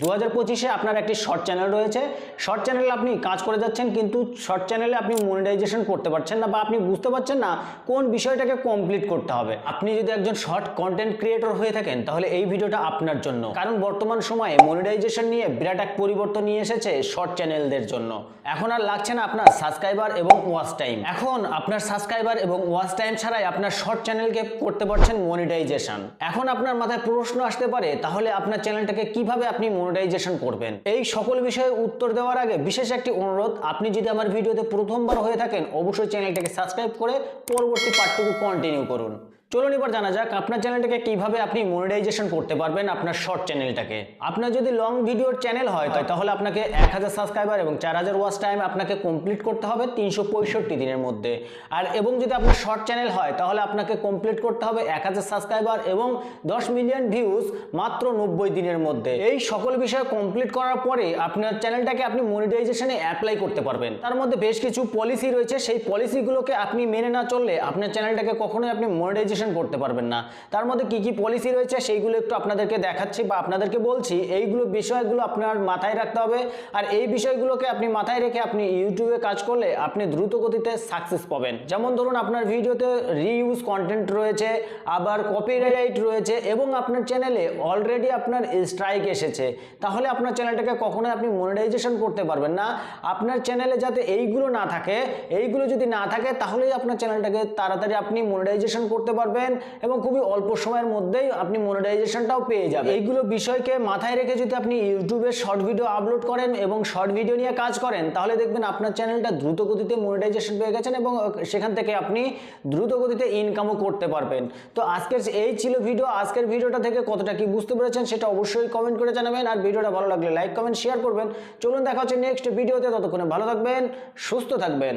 দু হাজার পঁচিশে আপনার একটি শর্ট চ্যানেল রয়েছে। শর্ট চ্যানেলে আপনি কাজ করে যাচ্ছেন, কিন্তু শর্ট চ্যানেলে আপনি মনিটাইজেশন করতে পারছেন না বা আপনি বুঝতে পারছেন না কোন বিষয়টাকে কমপ্লিট করতে হবে। আপনি যদি একজন শর্ট কন্টেন্ট ক্রিয়েটর হয়ে থাকেন, তাহলে এই ভিডিওটা আপনার জন্য। কারণ বর্তমান সময়ে মনিটাইজেশন নিয়ে বিরাট এক পরিবর্তন নিয়ে এসেছে শর্ট চ্যানেলদের জন্য। এখন আর লাগছে না আপনার সাবস্ক্রাইবার এবং ওয়াচ টাইম এখন আপনার সাবস্ক্রাইবার এবং ওয়াচ টাইম ছাড়াই আপনার শর্ট চ্যানেলকে করতে পারছেন মনিটাইজেশন এখন আপনার মাথায় প্রশ্ন আসতে পারে, তাহলে আপনার চ্যানেলটাকে কীভাবে আপনি মনিটাইজেশন করবেন। এই সকল বিষয়ে উত্তর দেওয়ার আগে বিশেষ একটি অনুরোধ, আপনি যদি আমার ভিডিওতে প্রথমবার হয়ে থাকেন, অবশ্যই চ্যানেলটাকে সাবস্ক্রাইব করে পরবর্তী পার্টটুকু কন্টিনিউ করুন। চলুন এবার জানা যাক আপনার চ্যানেলটাকে কীভাবে আপনি মনিটাইজেশন করতে পারবেন আপনার শর্ট চ্যানেলটাকে। আপনার যদি লং ভিডিওর চ্যানেল হয় তাহলে আপনাকে এক হাজার সাবস্ক্রাইবার এবং চার হাজার ওয়াচ টাইম আপনাকে কমপ্লিট করতে হবে তিনশো পঁয়ষট্টি দিনের মধ্যে। আর এবং যদি আপনার শর্ট চ্যানেল হয়, তাহলে আপনাকে কমপ্লিট করতে হবে এক হাজার সাবস্ক্রাইবার এবং দশ মিলিয়ন ভিউজ মাত্র নব্বই দিনের মধ্যে। এই সকল বিষয় কমপ্লিট করার পরে আপনার চ্যানেলটাকে আপনি মনিটাইজেশনে অ্যাপ্লাই করতে পারবেন। তার মধ্যে বেশ কিছু পলিসি রয়েছে। সেই পলিসিগুলোকে আপনি মেনে না চললে আপনার চ্যানেলটাকে কখনোই আপনি মনিটাইজেশন করতে পারবেন না। তার মধ্যে কি কি পলিসি রয়েছে সেইগুলো একটু আপনাদেরকে দেখাচ্ছি বা আপনাদেরকে বলছি। এইগুলো বিষয়গুলো আপনার মাথায় রাখতে হবে। আর এই বিষয়গুলোকে আপনি মাথায় রেখে আপনি ইউটিউবে কাজ করলে আপনি দ্রুত গতিতে সাকসেস পাবেন। যেমন ধরুন আপনার ভিডিওতে রিইউজ কন্টেন্ট রয়েছে, আবার কপিরাইট রয়েছে এবং আপনার চ্যানেলে অলরেডি আপনার স্ট্রাইক এসেছে। তাহলে আপনার চ্যানেলটাকে কখনোই আপনি মনিটাইজেশন করতে পারবেন না। আপনার চ্যানেলে যাতে এইগুলো না থাকে, এইগুলো যদি না থাকে তাহলেই আপনার চ্যানেলটাকে তাড়াতাড়ি আপনি মনিটাইজেশন করতে পারবেন এবং খুবই অল্প সময়ের মধ্যেই আপনি মনিটাইজেশনটাও পেয়ে যাবেন। এইগুলো বিষয়কে মাথায় রেখে যদি আপনি ইউটিউবে শর্ট ভিডিও আপলোড করেন এবং শর্ট ভিডিও নিয়ে কাজ করেন, তাহলে দেখবেন আপনার চ্যানেলটা দ্রুত গতিতে মনিটাইজেশন পেয়ে গেছেন এবং সেখান থেকে আপনি দ্রুত গতিতে ইনকামও করতে পারবেন। তো আজকের এই ছিল ভিডিও আজকের ভিডিওটা থেকে কতটা কি বুঝতে পেরেছেন সেটা অবশ্যই কমেন্ট করে জানাবেন আর ভিডিওটা ভালো লাগলে লাইক কমেন্ট শেয়ার করবেন। চলুন দেখা হচ্ছে নেক্সট ভিডিওতে ততক্ষণে ভালো থাকবেন, সুস্থ থাকবেন।